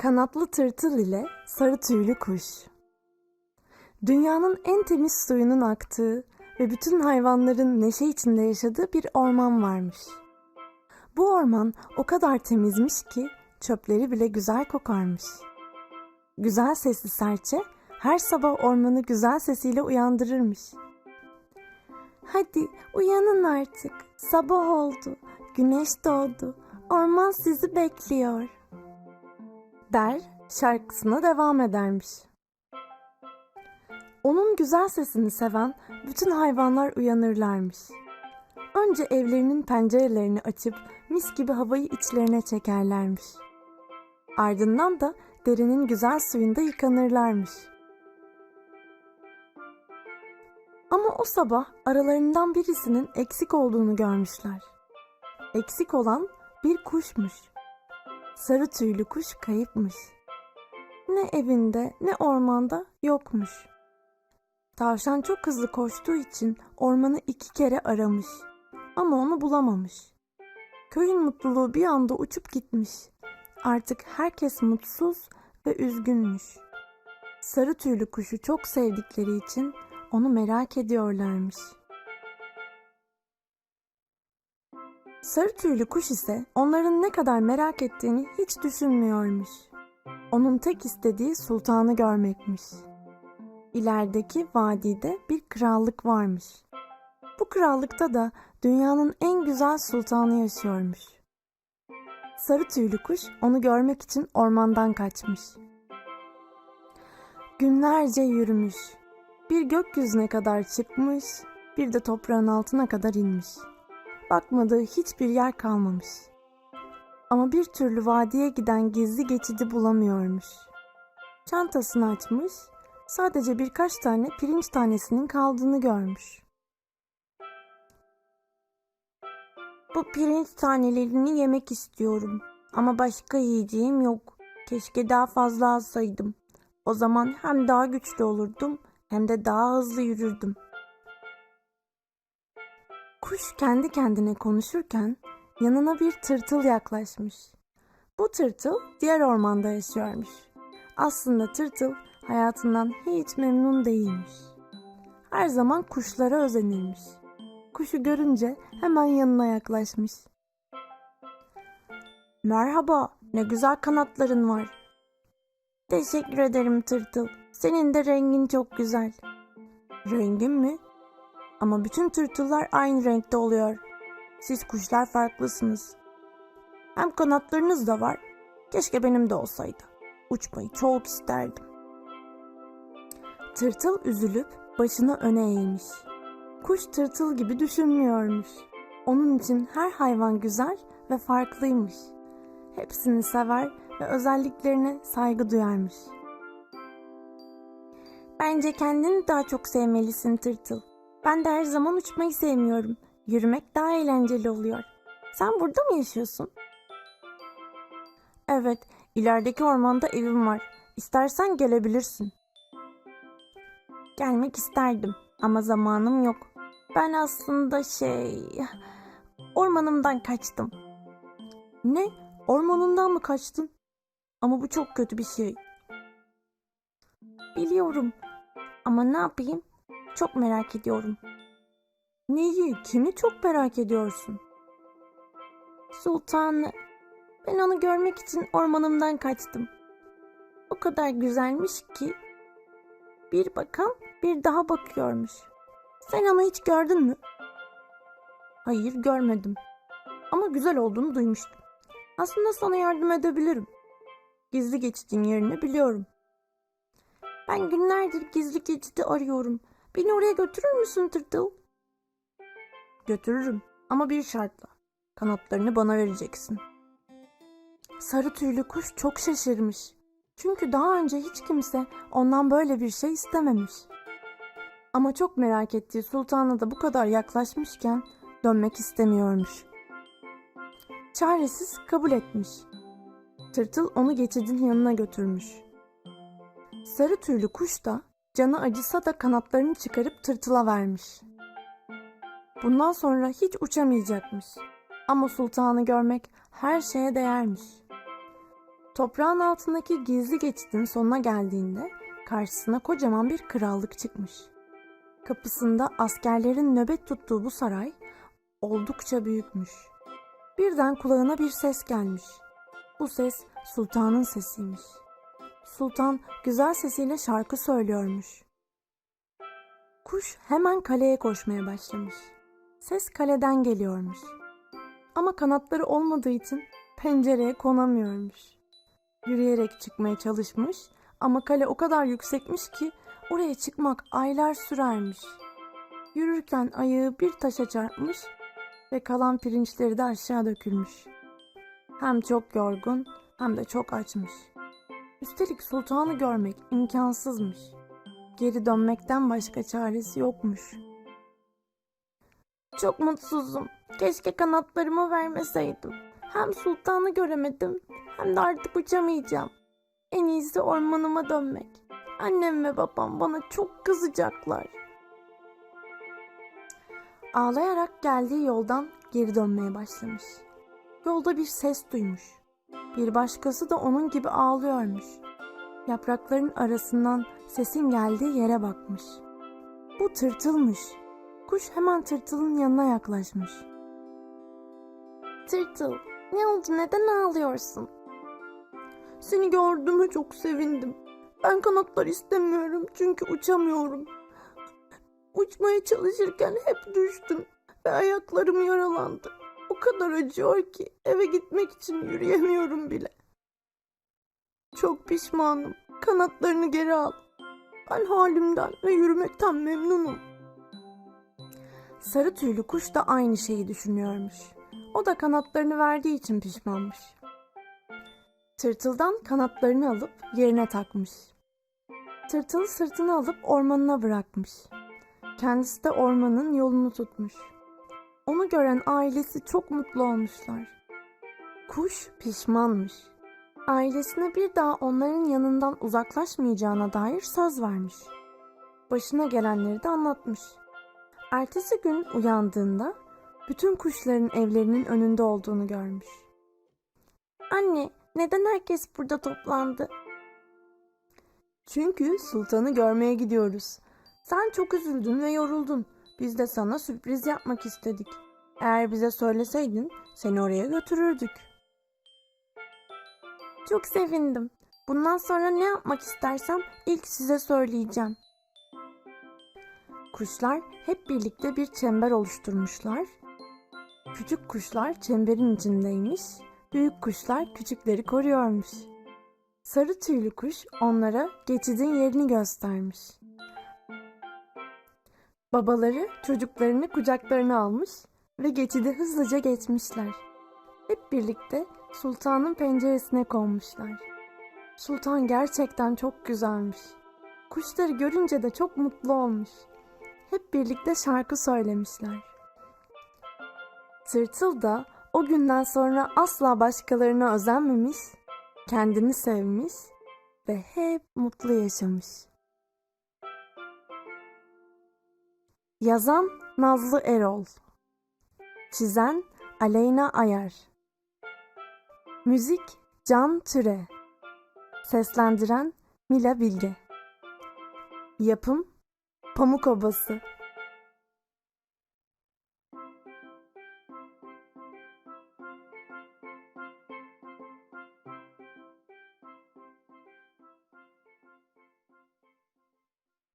Kanatlı tırtıl ile sarı tüylü kuş. Dünyanın en temiz suyunun aktığı ve bütün hayvanların neşe içinde yaşadığı bir orman varmış. Bu orman o kadar temizmiş ki çöpleri bile güzel kokarmış. Güzel sesli serçe her sabah ormanı güzel sesiyle uyandırırmış. Hadi uyanın artık. Sabah oldu. Güneş doğdu. Orman sizi bekliyor. Der şarkısına devam edermiş. Onun güzel sesini seven bütün hayvanlar uyanırlarmış. Önce evlerinin pencerelerini açıp mis gibi havayı içlerine çekerlermiş. Ardından da derinin güzel suyunda yıkanırlarmış. Ama o sabah aralarından birisinin eksik olduğunu görmüşler. Eksik olan bir kuşmuş. Sarı tüylü kuş kayıpmış. Ne evinde ne ormanda yokmuş. Tavşan çok hızlı koştuğu için ormanı iki kere aramış. Ama onu bulamamış. Köyün mutluluğu bir anda uçup gitmiş. Artık herkes mutsuz ve üzgünmüş. Sarı tüylü kuşu çok sevdikleri için onu merak ediyorlarmış. Sarı tüylü kuş ise onların ne kadar merak ettiğini hiç düşünmüyormuş. Onun tek istediği sultanı görmekmiş. İlerideki vadide bir krallık varmış. Bu krallıkta da dünyanın en güzel sultanı yaşıyormuş. Sarı tüylü kuş onu görmek için ormandan kaçmış. Günlerce yürümüş. Bir gökyüzüne kadar çıkmış, bir de toprağın altına kadar inmiş. Bakmadığı hiçbir yer kalmamış. Ama bir türlü vadiye giden gizli geçidi bulamıyormuş. Çantasını açmış, sadece birkaç tane pirinç tanesinin kaldığını görmüş. Bu pirinç tanelerini yemek istiyorum. Ama başka yiyeceğim yok. Keşke daha fazla alsaydım. O zaman hem daha güçlü olurdum hem de daha hızlı yürürdüm. Kuş kendi kendine konuşurken yanına bir tırtıl yaklaşmış. Bu tırtıl diğer ormanda yaşıyormuş. Aslında tırtıl hayatından hiç memnun değilmiş. Her zaman kuşlara özenirmiş. Kuşu görünce hemen yanına yaklaşmış. Merhaba, ne güzel kanatların var. Teşekkür ederim tırtıl. Senin de rengin çok güzel. Rengim mi? Ama bütün tırtıllar aynı renkte oluyor. Siz kuşlar farklısınız. Hem kanatlarınız da var. Keşke benim de olsaydı. Uçmayı çok isterdim. Tırtıl üzülüp başını öne eğmiş. Kuş tırtıl gibi düşünmüyormuş. Onun için her hayvan güzel ve farklıymış. Hepsini sever ve özelliklerine saygı duyarmış. Bence kendini daha çok sevmelisin tırtıl. Ben de her zaman uçmayı sevmiyorum. Yürümek daha eğlenceli oluyor. Sen burada mı yaşıyorsun? Evet, ilerideki ormanda evim var. İstersen gelebilirsin. Gelmek isterdim ama zamanım yok. Ben aslında şey... Ormanımdan kaçtım. Ne? Ormanından mı kaçtın? Ama bu çok kötü bir şey. Biliyorum. Ama ne yapayım? Çok merak ediyorum. Neyi? Kimi çok merak ediyorsun? Sultanı. Ben onu görmek için ormanımdan kaçtım. O kadar güzelmiş ki. Bir bakan bir daha bakıyormuş. Sen onu hiç gördün mü? Hayır görmedim. Ama güzel olduğunu duymuştum. Aslında sana yardım edebilirim. Gizli geçidin yerini biliyorum. Ben günlerdir gizli geçidi arıyorum. Beni oraya götürür müsün tırtıl? Götürürüm ama bir şartla. Kanatlarını bana vereceksin. Sarı tüylü kuş çok şaşırmış. Çünkü daha önce hiç kimse ondan böyle bir şey istememiş. Ama çok merak ettiği sultana da bu kadar yaklaşmışken dönmek istemiyormuş. Çaresiz kabul etmiş. Tırtıl onu geçidin yanına götürmüş. Sarı tüylü kuş da canı acısa da kanatlarını çıkarıp tırtıla vermiş. Bundan sonra hiç uçamayacakmış. Ama sultanı görmek her şeye değermiş. Toprağın altındaki gizli geçidin sonuna geldiğinde karşısına kocaman bir krallık çıkmış. Kapısında askerlerin nöbet tuttuğu bu saray oldukça büyükmüş. Birden kulağına bir ses gelmiş. Bu ses sultanın sesiymiş. Sultan güzel sesiyle şarkı söylüyormuş. Kuş hemen kaleye koşmaya başlamış. Ses kaleden geliyormuş. Ama kanatları olmadığı için pencereye konamıyormuş. Yürüyerek çıkmaya çalışmış ama kale o kadar yüksekmiş ki oraya çıkmak aylar sürermiş. Yürürken ayağı bir taşa çarpmış ve kalan pirinçleri de aşağı dökülmüş. Hem çok yorgun hem de çok açmış. Üstelik sultanı görmek imkansızmış. Geri dönmekten başka çaresi yokmuş. Çok mutsuzum. Keşke kanatlarımı vermeseydim. Hem sultanı göremedim hem de artık uçamayacağım. En iyisi ormanıma dönmek. Annem ve babam bana çok kızacaklar. Ağlayarak geldiği yoldan geri dönmeye başlamış. Yolda bir ses duymuş. Bir başkası da onun gibi ağlıyormuş. Yaprakların arasından sesin geldiği yere bakmış. Bu tırtılmış. Kuş hemen tırtılın yanına yaklaşmış. Tırtıl, ne oldu neden ağlıyorsun? Seni gördüğüme çok sevindim. Ben kanatlar istemiyorum çünkü uçamıyorum. Uçmaya çalışırken hep düştüm ve ayaklarım yaralandı. O kadar acıyor ki eve gitmek için yürüyemiyorum bile. Çok pişmanım. Kanatlarını geri al. Ben halimden ve yürümekten memnunum. Sarı tüylü kuş da aynı şeyi düşünüyormuş. O da kanatlarını verdiği için pişmanmış. Tırtıldan kanatlarını alıp yerine takmış. Tırtıl sırtını alıp ormanına bırakmış. Kendisi de ormanın yolunu tutmuş. Onu gören ailesi çok mutlu olmuşlar. Kuş pişmanmış. Ailesine bir daha onların yanından uzaklaşmayacağına dair söz vermiş. Başına gelenleri de anlatmış. Ertesi gün uyandığında bütün kuşların evlerinin önünde olduğunu görmüş. Anne, neden herkes burada toplandı? Çünkü sultanı görmeye gidiyoruz. Sen çok üzüldün ve yoruldun. Biz de sana sürpriz yapmak istedik. Eğer bize söyleseydin seni oraya götürürdük. Çok sevindim. Bundan sonra ne yapmak istersem ilk size söyleyeceğim. Kuşlar hep birlikte bir çember oluşturmuşlar. Küçük kuşlar çemberin içindeymiş, büyük kuşlar küçükleri koruyormuş. Sarı tüylü kuş onlara geçidin yerini göstermiş. Babaları çocuklarını kucaklarına almış ve geçidi hızlıca geçmişler. Hep birlikte sultanın penceresine konmuşlar. Sultan gerçekten çok güzelmiş. Kuşları görünce de çok mutlu olmuş. Hep birlikte şarkı söylemişler. Tırtıl da o günden sonra asla başkalarına özenmemiş, kendini sevmiş ve hep mutlu yaşamış. Yazan Nazlı Erol. Çizen Aleyna Ayar. Müzik Can Türe. Seslendiren Mila Bilge. Yapım Pamuk Obası